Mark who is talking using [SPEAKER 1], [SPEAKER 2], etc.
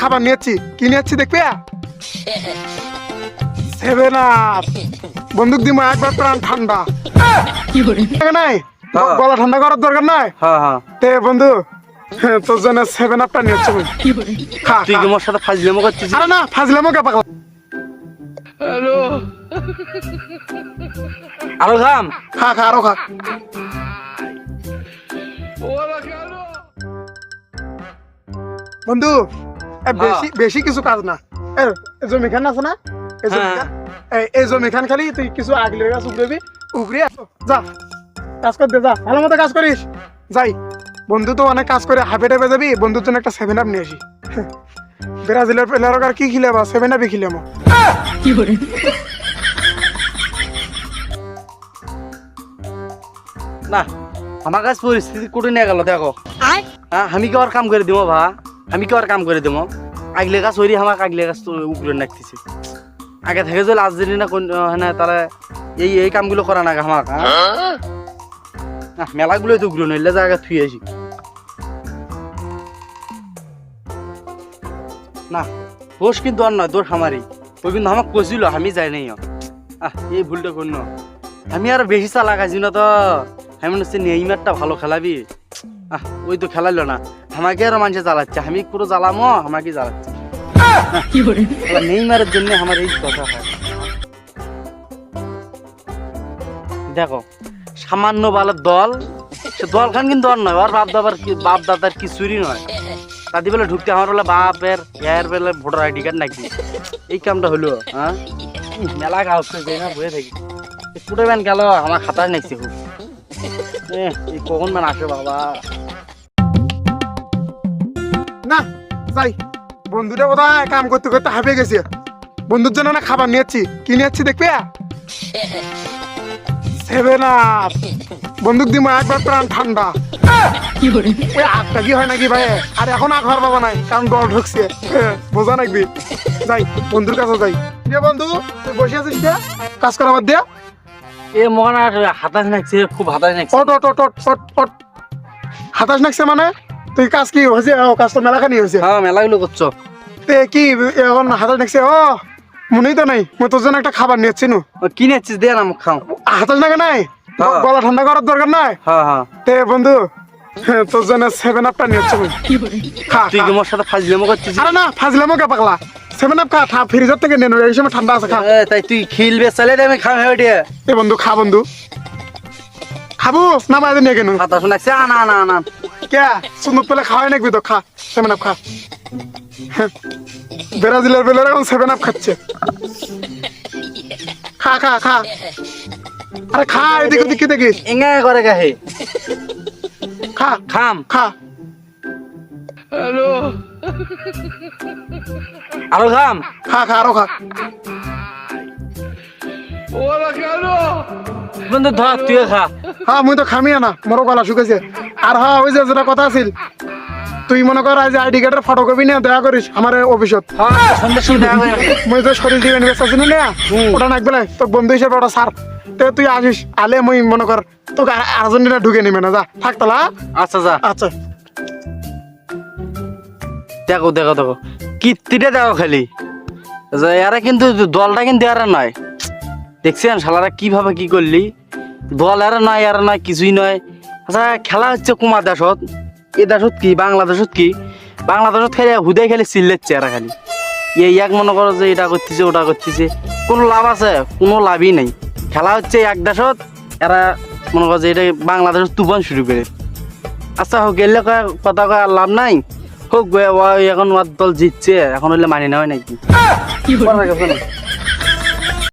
[SPEAKER 1] খাবার নিয়েছি। কি নিয়েছি দেখবে? সেভেন আপ বন্দুক দিমা একবার প্রাণ ঠান্ডা। নাই?
[SPEAKER 2] হ্যাঁ।
[SPEAKER 1] গলা ঠান্ডা করার দরকার নাই?
[SPEAKER 2] হ্যাঁ হ্যাঁ।
[SPEAKER 1] তে বন্ধু তোর জন্য সেভেন আপটা নিয়েছি
[SPEAKER 2] তুই কি মোর সাথে ফাজলামো করছিস
[SPEAKER 1] আরে না ফাজলামো কে পাগলা?
[SPEAKER 2] আরও খাম?
[SPEAKER 1] খা খা আরও খা। বন্ধু বেশি বেশি কিছু কাজ না। এ জমি খান আছে না? এই জমি
[SPEAKER 2] হ্যাঁ।
[SPEAKER 1] খালি তুই কিছু আগলে গাছ উগড়বি উগড়ে যা কাজ করতে যা। ভালো মতো কাজ করিস। যাই বন্ধু তো অনেক কাজ করে হাফে টাইপে যাবি বন্ধুর জন্য একটা সেভেন আপ নিয়ে আসি। ব্রাজিলের প্লেয়ার আর কি খিলাবা? সেভেন আপই খিলামো।
[SPEAKER 2] না আমার কাছে পরিস্থিতি কঠিন হয়ে গেল দেখো। হ্যাঁ আমি কি আর কাম করে দিব ভা? আমি কি আর কাম করে দিব আগলে গাছ হইরি আমার আগলে গাছ তো উগলে নাকতেছে আগে থেকে যদি আর্জেন্টিনা কোন হ্যাঁ তারা এই এই কামগুলো করা না আমার মেলাগুলোই তো উগলো নইলে জায়গা থুই আসি না দোষ কিন্তু আর নয় দোষ আমারই ওই কিন্তু আমাকে কছিল, আমি যাই নাই আহ, এই ভুলটা কোন আমি আর বেশি চালাক আছি না তো আমি মনে হচ্ছে নেইমারটা ভালো খেলাবি। আহ ওই তো খেলাইলো না। আমাকে আর মানুষে জ্বালাচ্ছে। আমি পুরো জ্বালামো আমাকে জ্বালাচ্ছে। নেইমারের জন্য আমার এই কথা হয়। দেখো সামান্য বালের দল সে দল খান কিন্তু আর নয় ওর বাপ দাদার বাপ দাদার কিছুরই নয়। তাদি বেলা ঢুকতে আমার বেলা বাপের এর বেলা ভোটার আইডি কার্ড নাকি? এই কামটা হলো হ্যাঁ মেলা গাছ না বয়ে থাকি। কুটে ব্যান গেল আমার খাতায় নাকছে খুব। এ, কখন মান আসে বাবা?
[SPEAKER 1] না যাই। বন্ধুটা বোধহয় কাম করতে করতে হাঁপিয়ে গেছে। বন্ধুর জন্য না খাবার নিয়েছি। কি নিয়েছি দেখবে? সেভেন আপ বন্দুক দিমা একবার প্রাণ ঠান্ডা। ওই আগটা কি হয় নাকি ভাই? আর এখন আগ বাবা নাই কারণ দল ঢুকছে। বোঝা নাকবি যাই বন্ধুর কাছে যাই। রে বন্ধু তুই বসে আছিস কাজ করা বাদ দিয়া
[SPEAKER 2] এ মহান হাতাশ নাকছে খুব হাতাশ নাকছে।
[SPEAKER 1] অট অট অট অট অট হাতাশ নাকছে মানে? তুই কাজ কি হয়েছে ও কাজ তো মেলাখানি হয়েছে
[SPEAKER 2] হ্যাঁ মেলাগুলো করছ
[SPEAKER 1] তে কি এখন হাতাশ নাকছে ও মনেই তো নাই। মই তোর জন্য একটা খাবার নিয়েছি নু
[SPEAKER 2] কি নিচ্ছিস দে না মুখ খাও।
[SPEAKER 1] হাতাশ নাকে নাই। গলা ঠান্ডা করার দরকার নাই?
[SPEAKER 2] হ্যাঁ হ্যাঁ
[SPEAKER 1] তে বন্ধু তোর জন্য সেভেন আপটা নিয়েছি খা
[SPEAKER 2] তুই
[SPEAKER 1] খা।
[SPEAKER 2] কি মোর সাথে ফাজলামো করছিস
[SPEAKER 1] আরে না ফাজলামো কে পাগলা? সেভেন আপ খা খা ফ্রিজের থেকে নেন এই সময় ঠান্ডা আছে খা।
[SPEAKER 2] তাই তুই খিলবে চালে আমি খাম হয়ে দিয়ে
[SPEAKER 1] এ বন্ধু খা বন্ধু। খাব না বাইরে নিয়ে কেন
[SPEAKER 2] হাতাশ নাকছে আনা না আনা।
[SPEAKER 1] কে? সুন্দর পেলে খাওয়াই নাকবি তো খা। সেভেন আপ খা। ব্রাজিলের বেলের এখন সেভেন আপ খাচ্ছে। খা খা খা। আরে খা এদিক ওদিক দেখিস?
[SPEAKER 2] এঙ্গা করে গাহে।
[SPEAKER 1] খা
[SPEAKER 2] খাম।
[SPEAKER 1] খা।
[SPEAKER 2] আরও খাম?
[SPEAKER 1] খা খা আরও খা।
[SPEAKER 2] বন্ধু ধর তুই খা।
[SPEAKER 1] হ্যাঁ মুই তো খামিয়া না মোরও গলা শুকাইছে। আর হ্যাঁ ওই যে যেটা কথা আছিল তুই মনে কর আজ আইডি কার্ডের ফটোকপি নিয়ে দয়া করিস আমার অফিসত।
[SPEAKER 2] হ্যাঁ সন্ধ্যা সুবিধা
[SPEAKER 1] শরীর দিয়ে ইনভেস্ট আছি না ওটা নাক বেলায় তোর বন্ধু হিসেবে ওটা সার তে তুই আসিস আলে মুই মনে কর তোকে আর্জেন্টিনা ঢুকে নিবে না যা থাক তালা
[SPEAKER 2] আচ্ছা যা।
[SPEAKER 1] আচ্ছা।
[SPEAKER 2] দেখো দেখো দেখো কীর্তিটা দেখো খালি। যে এরা কিন্তু দলটা কিন্তু এরা নয়। দেখছেন শালারা কীভাবে কি করলি? দল এরা নয় এরা নয় কিছুই নয়। আচ্ছা খেলা হচ্ছে কুমার দেশত এ দেশত কি বাংলাদেশত কি? বাংলাদেশত খেলে হুদে খেলে চিল্লাচ্ছে এরা খালি। এই এক মনে করো যে এটা করতেছে ওটা করতেছে। কোনো লাভ আছে? কোনো লাভই নেই। খেলা হচ্ছে এক দেশত এরা মনে করো যে এটা বাংলাদেশত তুফান শুরু করে। আচ্ছা হোক এলে কথা কয় আর লাভ নাই। হোক এখন ওর দল জিতছে এখন হইলে মানি নেওয়া নাকি